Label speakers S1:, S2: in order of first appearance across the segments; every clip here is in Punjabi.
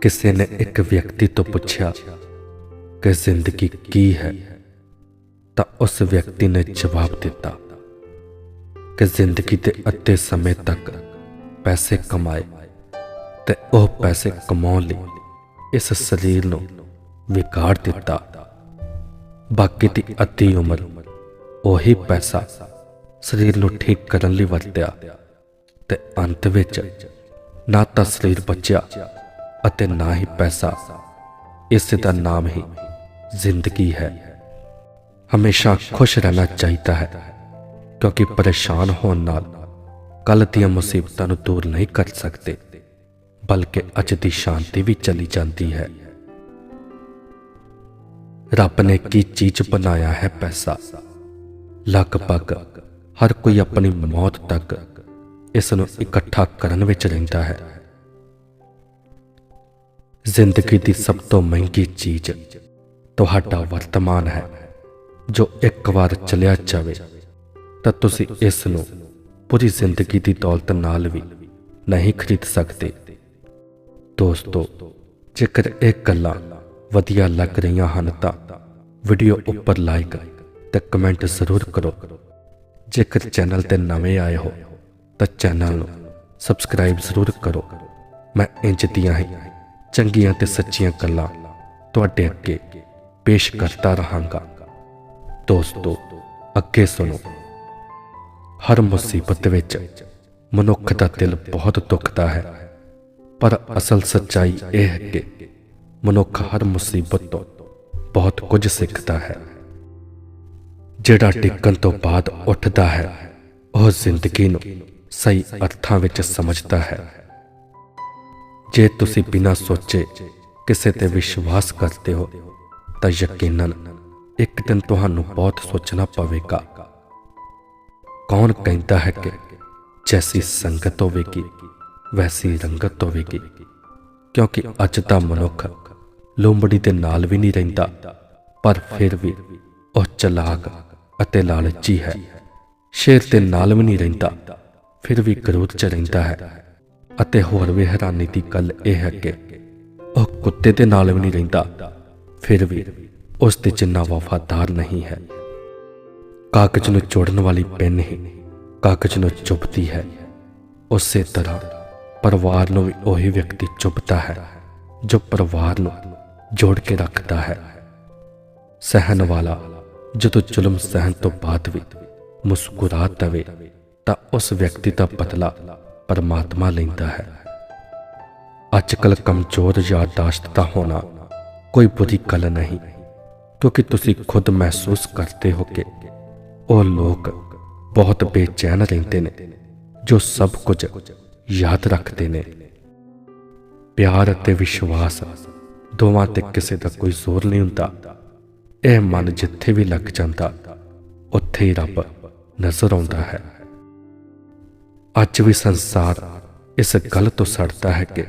S1: ਕਿਸੇ ਨੇ ਇੱਕ ਵਿਅਕਤੀ ਤੋਂ ਪੁੱਛਿਆ, ਕਿ ਜ਼ਿੰਦਗੀ ਕੀ ਹੈ? ਤਾਂ ਉਸ ਵਿਅਕਤੀ ਨੇ ਜਵਾਬ ਦਿੱਤਾ ਕਿ ਜ਼ਿੰਦਗੀ ਦੇ ਅੱਧੇ ਸਮੇਂ ਤੱਕ ਪੈਸੇ ਕਮਾਏ ਤੇ ਉਹ ਪੈਸੇ ਕਮਾਉਣ ਲਈ ਇਸ ਸਰੀਰ ਨੂੰ ਵਿਗਾੜ ਦਿੱਤਾ। ਬਾਕੀ ਦੀ ਅੱਧੀ ਉਮਰ ਉਹੀ ਪੈਸਾ ਸਰੀਰ ਨੂੰ ਠੀਕ ਕਰਨ ਲਈ ਵਰਤਿਆ ਤੇ ਅੰਤ ਵਿੱਚ ਨਾ ਤਾਂ ਸਰੀਰ ਬਚਿਆ ਅਤੇ ਨਾ ਹੀ ਪੈਸਾ। ਇਸ ਦਾ ਨਾਮ ਹੀ ਜ਼ਿੰਦਗੀ ਹੈ। ਹਮੇਸ਼ਾ ਖੁਸ਼ ਰਹਿਣਾ ਚਾਹੀਦਾ ਹੈ, ਕਿਉਂਕਿ ਪਰੇਸ਼ਾਨ ਹੋਣ ਨਾਲ ਕੱਲ ਦੀਆਂ ਮੁਸੀਬਤਾਂ ਨੂੰ ਦੂਰ ਨਹੀਂ ਕਰ ਸਕਦੇ, ਬਲਕਿ ਅੱਜ ਦੀ ਸ਼ਾਂਤੀ ਵੀ ਚਲੀ ਜਾਂਦੀ ਹੈ। ਰੱਬ ਨੇ ਕੀ ਚੀਜ਼ ਬਣਾਇਆ ਹੈ ਪੈਸਾ? ਲਗਭਗ ਹਰ ਕੋਈ ਆਪਣੀ ਮੌਤ ਤੱਕ ਇਸ ਨੂੰ ਇਕੱਠਾ ਕਰਨ ਵਿੱਚ ਰਹਿੰਦਾ ਹੈ। ਜ਼ਿੰਦਗੀ ਦੀ ਸਭ ਤੋਂ ਮਹਿੰਗੀ ਚੀਜ਼ ਤੁਹਾਡਾ ਵਰਤਮਾਨ ਹੈ। ਜੋ ਇੱਕ ਵਾਰ ਚਲਿਆ ਜਾਵੇ, ਤਾਂ ਤੁਸੀਂ ਇਸ ਨੂੰ ਪੂਰੀ ਜ਼ਿੰਦਗੀ ਦੀ ਦੌਲਤ ਨਾਲ ਵੀ ਨਹੀਂ ਖਰੀਦ ਸਕਦੇ। ਦੋਸਤੋ, ਜੇਕਰ ਇਹ ਗੱਲਾਂ ਵਧੀਆ ਲੱਗ ਰਹੀਆਂ ਹਨ, ਤਾਂ ਵੀਡੀਓ ਉੱਪਰ ਲਾਈਕ ਤੇ ਕਮੈਂਟ ਜ਼ਰੂਰ ਕਰੋ। ਜੇਕਰ ਚੈਨਲ ਤੇ ਨਵੇਂ ਆਏ ਹੋ ਤਾਂ ਚੈਨਲ ਨੂੰ ਸਬਸਕ੍ਰਾਈਬ ਜ਼ਰੂਰ ਕਰੋ। ਮੈਂ ਇੰਜ ਦੀਆਂ ਹੀ ਚੰਗੀਆਂ ਤੇ ਸੱਚੀਆਂ ਗੱਲਾਂ ਤੁਹਾਡੇ ਅੱਗੇ ਪੇਸ਼ ਕਰਦਾ ਰਹਾਂਗਾ। ਦੋਸਤੋ, ਅੱਗੇ ਸੁਣੋ। ਹਰ ਮੁਸੀਬਤ ਵਿੱਚ ਮਨੁੱਖ ਦਾ ਦਿਲ ਬਹੁਤ ਦੁਖਦਾ ਹੈ, ਪਰ ਅਸਲ ਸੱਚਾਈ ਇਹ ਹੈ ਕਿ ਮਨੁੱਖ ਹਰ ਮੁਸੀਬਤ ਤੋਂ ਬਹੁਤ ਕੁਝ ਸਿੱਖਦਾ ਹੈ। ਜਿਹੜਾ ਟਿਕਣ ਤੋਂ ਬਾਅਦ ਉੱਠਦਾ ਹੈ, ਉਹ ਜ਼ਿੰਦਗੀ ਨੂੰ ਸਹੀ ਅਰਥਾਂ ਵਿੱਚ ਸਮਝਦਾ ਹੈ। ਜੇ ਤੁਸੀਂ ਬਿਨਾਂ ਸੋਚੇ ਕਿਸੇ ਤੇ ਵਿਸ਼ਵਾਸ ਕਰਦੇ ਹੋ, ਤਾਂ ਯਕੀਨਨ ਇੱਕ ਦਿਨ ਤੁਹਾਨੂੰ ਬਹੁਤ ਸੋਚਣਾ ਪਵੇਗਾ। ਕੌਣ ਕਹਿੰਦਾ ਹੈ ਕਿ ਜੈਸੀ ਸੰਗਤ ਹੋਵੇਗੀ, ਵੈਸੀ ਰੰਗਤ ਹੋਵੇਗੀ? ਕਿਉਂਕਿ ਅੱਜ ਦਾ ਮਨੁੱਖ ਲੋਂਬੜੀ ਦੇ ਨਾਲ ਵੀ ਨਹੀਂ ਰਹਿੰਦਾ, ਪਰ ਫਿਰ ਵੀ ਉਹ ਚਲਾਕ ਅਤੇ ਲਾਲਚੀ ਹੈ। ਸ਼ੇਰ ਦੇ ਨਾਲ ਵੀ ਨਹੀਂ ਰਹਿੰਦਾ। ਫਿਰ ਵੀ ਕਰੋਧ ਚ ਰਹਿੰਦਾ ਹੈ। ਅਤੇ ਹੋਰ ਵੀ ਹੈਰਾਨੀ ਦੀ ਗੱਲ ਇਹ ਹੈ ਕਿ ਉਹ ਕੁੱਤੇ ਦੇ ਨਾਲ ਵੀ ਨਹੀਂ ਰਹਿੰਦਾ। ਫਿਰ ਵੀ ਉਸ ਦੇ ਜਿੰਨਾ ਵਫਾਦਾਰ ਨਹੀਂ ਹੈ। ਕਾਗਜ਼ ਨੂੰ ਜੋੜਨ ਵਾਲੀ ਪੈਨ ਹੀ ਕਾਗਜ਼ ਨੂੰ ਚੁੱਪਦੀ ਹੈ। ਉਸੇ ਤਰ੍ਹਾਂ ਪਰਿਵਾਰ ਨੂੰ ਵੀ ਉਹੀ ਵਿਅਕਤੀ ਚੁੱਪਦਾ ਹੈ, ਜੋ ਪਰਿਵਾਰ ਨੂੰ ਜੋੜ ਕੇ ਰੱਖਦਾ ਹੈ। ਸਹਿਣ ਵਾਲਾ ਜਦੋਂ ਜ਼ੁਲਮ ਸਹਿਣ ਤੋਂ ਬਾਅਦ ਵੀ ਮੁਸਕਰਾ ਦਵੇ ਤਾਂ ਉਸ ਵਿਅਕਤੀ ਦਾ ਬਦਲਾ ਪਰਮਾਤਮਾ ਲੈਂਦਾ ਹੈ। ਅੱਜ ਕੱਲ ਕਮਜ਼ੋਰ ਯਾਦਦਾਸ਼ਤ ਦਾ ਹੋਣਾ ਕੋਈ ਬੁਰੀ ਗੱਲ ਨਹੀਂ, ਕਿਉਂਕਿ ਤੁਸੀਂ ਖੁਦ ਮਹਿਸੂਸ ਕਰਦੇ ਹੋ ਕਿ ਉਹ ਲੋਕ ਬਹੁਤ ਬੇਚੈਨ ਰਹਿੰਦੇ ਨੇ, ਜੋ ਸਭ ਕੁਝ ਯਾਦ ਰੱਖਦੇ ਨੇ। ਪਿਆਰ ਅਤੇ ਵਿਸ਼ਵਾਸ ਦੋਵਾਂ ਤੇ ਕਿਸੇ ਦਾ ਕੋਈ ਜ਼ੋਰ ਨਹੀਂ ਹੁੰਦਾ। ਇਹ ਮਨ ਜਿੱਥੇ ਵੀ ਲੱਗ ਜਾਂਦਾ, ਉੱਥੇ ਹੀ ਰੱਬ ਨਜ਼ਰ ਆਉਂਦਾ ਹੈ। ਅੱਜ ਵੀ ਸੰਸਾਰ ਇਸ ਗੱਲ ਤੋਂ ਸੜਦਾ ਹੈ ਕਿ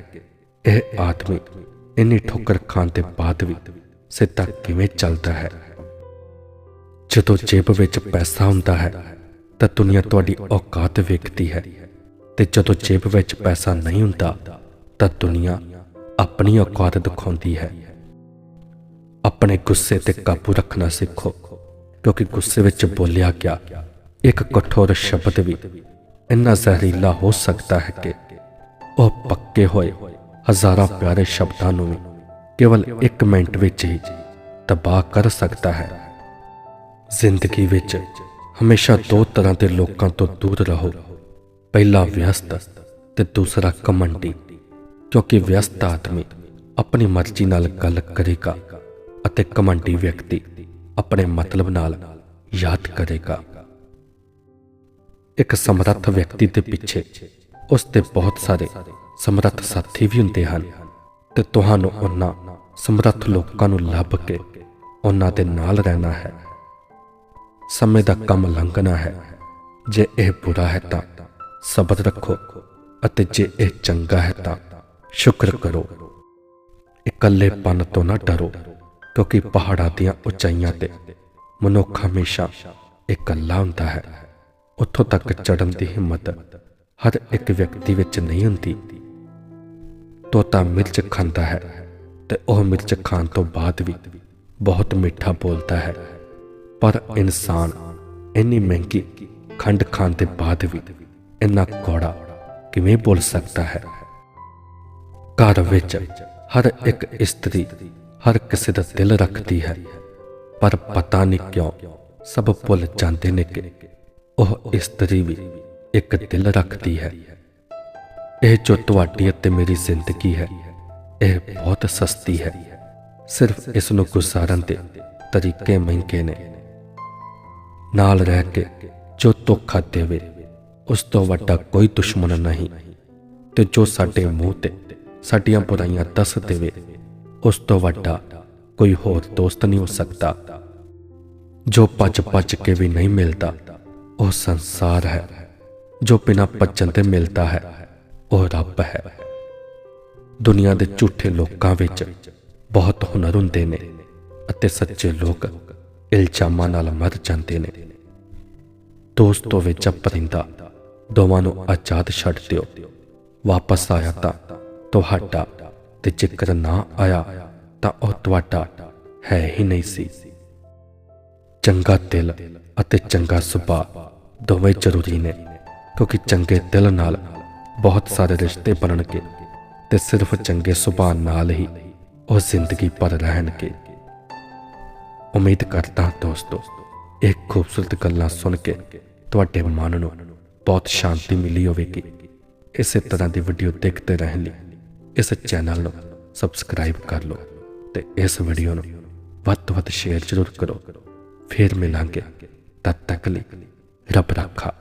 S1: ਇਹ ਆਦਮੀ ਇੰਨੀ ਠੋਕਰ ਖਾਣ ਦੇ ਬਾਅਦ ਵੀ ਸਿੱਧਾ ਕਿਵੇਂ ਚੱਲਦਾ ਹੈ? ਜਦੋਂ ਜੇਬ ਵਿੱਚ ਪੈਸਾ ਹੁੰਦਾ ਹੈ, ਤਾਂ ਦੁਨੀਆ ਤੁਹਾਡੀ ਔਕਾਤ ਵੇਖਦੀ ਹੈ। ਤੇ ਜਦੋਂ ਜੇਬ ਵਿੱਚ ਪੈਸਾ ਨਹੀਂ ਹੁੰਦਾ, ਤਾਂ ਦੁਨੀਆ ਆਪਣੀ ਔਕਾਤ ਦਿਖਾਉਂਦੀ ਹੈ। ਆਪਣੇ ਗੁੱਸੇ ਤੇ ਕਾਬੂ ਰੱਖਣਾ ਸਿੱਖੋ, ਕਿਉਂਕਿ ਗੁੱਸੇ ਵਿੱਚ ਬੋਲਿਆ ਗਿਆ, ਇੱਕ ਕਠੋਰ ਸ਼ਬਦ ਵੀ ਇੰਨਾ ਜ਼ਹਿਰੀਲਾ ਹੋ ਸਕਦਾ ਹੈ ਕਿ ਉਹ ਪੱਕੇ ਹੋਏ ਹਜ਼ਾਰਾਂ ਪਿਆਰੇ ਸ਼ਬਦਾਂ ਨੂੰ ਵੀ ਕੇਵਲ 1 ਮਿੰਟ ਵਿੱਚ ਹੀ ਤਬਾਹ ਕਰ ਸਕਦਾ ਹੈ। ਜ਼ਿੰਦਗੀ ਵਿੱਚ ਹਮੇਸ਼ਾ ਦੋ ਤਰ੍ਹਾਂ ਦੇ ਲੋਕਾਂ ਤੋਂ ਦੂਰ ਰਹੋ। ਪਹਿਲਾ ਵਿਅਸਤ ਤੇ ਦੂਸਰਾ ਕਮੰਡੀ ਕਿਉਂਕਿ ਵਿਅਸਤ ਆਦਮੀ ਆਪਣੀ ਮਰਜ਼ੀ ਨਾਲ ਗੱਲ ਕਰੇਗਾ ਅਤੇ ਕਮੰਡੀ ਵਿਅਕਤੀ ਆਪਣੇ ਮਤਲਬ ਨਾਲ ਯਾਦ ਕਰੇਗਾ। ਇੱਕ ਸਮਰੱਥ ਵਿਅਕਤੀ ਦੇ ਪਿੱਛੇ ਉਸ ਦੇ ਬਹੁਤ ਸਾਰੇ ਸਮਰੱਥ ਸਾਥੀ ਵੀ ਹੁੰਦੇ ਹਨ ਤੇ ਤੁਹਾਨੂੰ ਉਹਨਾਂ ਸਮਰੱਥ ਲੋਕਾਂ ਨੂੰ ਲੱਭ ਕੇ ਉਹਨਾਂ ਦੇ ਨਾਲ ਰਹਿਣਾ ਹੈ। ਸਮੇਂ ਦਾ ਕੰਮ ਲੰਘਣਾ ਹੈ। ਜੇ ਇਹ ਬੁਰਾ ਹੈ ਤਾਂ ਸਬਰ ਰੱਖੋ ਅਤੇ ਜੇ ਇਹ ਚੰਗਾ ਹੈ ਤਾਂ ਸ਼ੁਕਰ ਕਰੋ। ਇਕੱਲੇਪਨ ਤੋਂ ਨਾ ਡਰੋ ਕਿਉਂਕਿ ਪਹਾੜਾਂ ਦੀਆਂ ਉਚਾਈਆਂ ਤੇ ਮਨੁੱਖ ਹਮੇਸ਼ਾ ਇਕੱਲਾ ਹੁੰਦਾ ਹੈ। ਉੱਥੋਂ ਤੱਕ ਚੜ੍ਹਨ ਦੀ ਹਿੰਮਤ ਹਰ ਇੱਕ ਵਿਅਕਤੀ ਵਿੱਚ ਨਹੀਂ ਹੁੰਦੀ। ਤੋਤਾ ਮਿਰਚ ਖਾਂਦਾ ਹੈ ਤੇ ਉਹ ਮਿਰਚ ਖਾਣ ਤੋਂ ਬਾਅਦ ਵੀ ਬਹੁਤ ਮਿੱਠਾ ਬੋਲਦਾ ਹੈ। ਪਰ ਇਨਸਾਨ ਇੰਨੀ ਮਹਿੰਗੀ ਖੰਡ ਖਾਣ ਦੇ ਬਾਅਦ ਵੀ ਇੰਨਾ ਕੌੜਾ ਕਿਵੇਂ ਬੋਲ ਸਕਦਾ ਹੈ? ਘਰ ਵਿੱਚ ਹਰ ਇੱਕ ਇਸਤਰੀ ਹਰ ਕਿਸੇ ਦਾ ਦਿਲ ਰੱਖਦੀ ਹੈ, ਪਰ ਪਤਾ ਨਹੀਂ ਕਿਉਂ ਸਭ ਭੁੱਲ ਜਾਂਦੇ ਨੇ ਕਿ ਉਹ ਇਸਤਰੀ ਵੀ ਇੱਕ ਦਿਲ ਰੱਖਦੀ ਹੈ। ਇਹ ਜੋ ਤੁਹਾਡੀ ਅਤੇ ਮੇਰੀ ਜ਼ਿੰਦਗੀ ਹੈ, ਇਹ ਬਹੁਤ ਸਸਤੀ ਹੈ। ਸਿਰਫ ਇਸ ਨੂੰ ਗੁਜ਼ਾਰਨ ਦੇ ਤਰੀਕੇ ਮਹਿੰਗੇ ਨੇ। ਨਾਲ ਰਹਿ ਕੇ ਜੋ ਧੋਖਾ ਦੇਵੇ, ਉਸ ਤੋਂ ਵੱਡਾ ਕੋਈ ਦੁਸ਼ਮਣ ਨਹੀਂ। ਤੇ ਜੋ ਸਾਡੇ ਮੂੰਹ ਤੇ ਸਾਡੀਆਂ ਬੁਰਾਈਆਂ ਦੱਸ ਦੇਵੇ, ਉਸ ਤੋਂ ਵੱਡਾ ਕੋਈ ਹੋਰ ਦੋਸਤ ਨਹੀਂ ਹੋ ਸਕਦਾ। ਜੋ ਭੱਜ ਭੱਜ ਕੇ ਵੀ ਨਹੀਂ ਮਿਲਦਾ ਉਹ ਸੰਸਾਰ ਹੈ, ਜੋ ਬਿਨਾਂ ਭੱਜਣ ਤੇ ਮਿਲਦਾ ਹੈ, ਉਹ ਰੱਬ ਹੈ। ਦੁਨੀਆ ਦੇ ਝੂਠੇ ਲੋਕਾਂ ਵਿੱਚ ਬਹੁਤ ਹੁਨਰ ਹੁੰਦੇ ਨੇ ਅਤੇ ਸੱਚੇ ਲੋਕ ਇਲਜ਼ਾਮਾਂ ਨਾਲ ਮਰ ਜਾਂਦੇ ਨੇ। ਦੋਸਤੋ ਵਿੱਚ ਪਰਿੰਦਾ ਦੋਵਾਂ ਨੂੰ ਆਜ਼ਾਦ ਛੱਡ ਦਿਓ। ਵਾਪਸ ਆਇਆ ਤਾਂ ਤੁਹਾਡਾ ਤੇ ਜੇਕਰ ਨਾ ਆਇਆ ਤਾਂ ਉਹ ਤੁਹਾਡਾ ਹੈ ਹੀ ਨਹੀਂ ਸੀ। ਚੰਗਾ ਦਿਲ ਅਤੇ ਚੰਗਾ ਸੁਭਾਅ ਦੋਵੇਂ ਜ਼ਰੂਰੀ ਨੇ, ਕਿਉਂਕਿ ਚੰਗੇ ਦਿਲ ਨਾਲ ਬਹੁਤ ਸਾਰੇ ਰਿਸ਼ਤੇ ਬਣਨਗੇ ਤੇ ਸਿਰਫ ਚੰਗੇ ਸੁਭਾਅ ਨਾਲ ਹੀ ਉਹ ਜ਼ਿੰਦਗੀ ਭਰ ਰਹਿਣਗੇ। ਉਮੀਦ ਕਰਦਾ ਦੋਸਤੋ, ਇਹ ਖੂਬਸੂਰਤ ਗੱਲਾਂ ਸੁਣ ਕੇ ਤੁਹਾਡੇ ਮਨ ਨੂੰ ਬਹੁਤ ਸ਼ਾਂਤੀ ਮਿਲੀ ਹੋਵੇਗੀ। ਇਸੇ ਤਰ੍ਹਾਂ ਦੀ ਵੀਡੀਓ ਦੇਖਦੇ ਰਹਿਣ ਲਈ ਇਸ ਚੈਨਲ ਨੂੰ ਸਬਸਕ੍ਰਾਈਬ ਕਰ ਲਓ ਤੇ ਇਸ ਵੀਡੀਓ ਨੂੰ ਵੱਧ ਤੋਂ ਵੱਧ ਸ਼ੇਅਰ ਜ਼ਰੂਰ ਕਰੋ। ਫਿਰ ਮਿਲਾਂਗੇ। ਤਦ ਤੱਕ ਲਈ ਰੱਬ ਰੱਖਾ।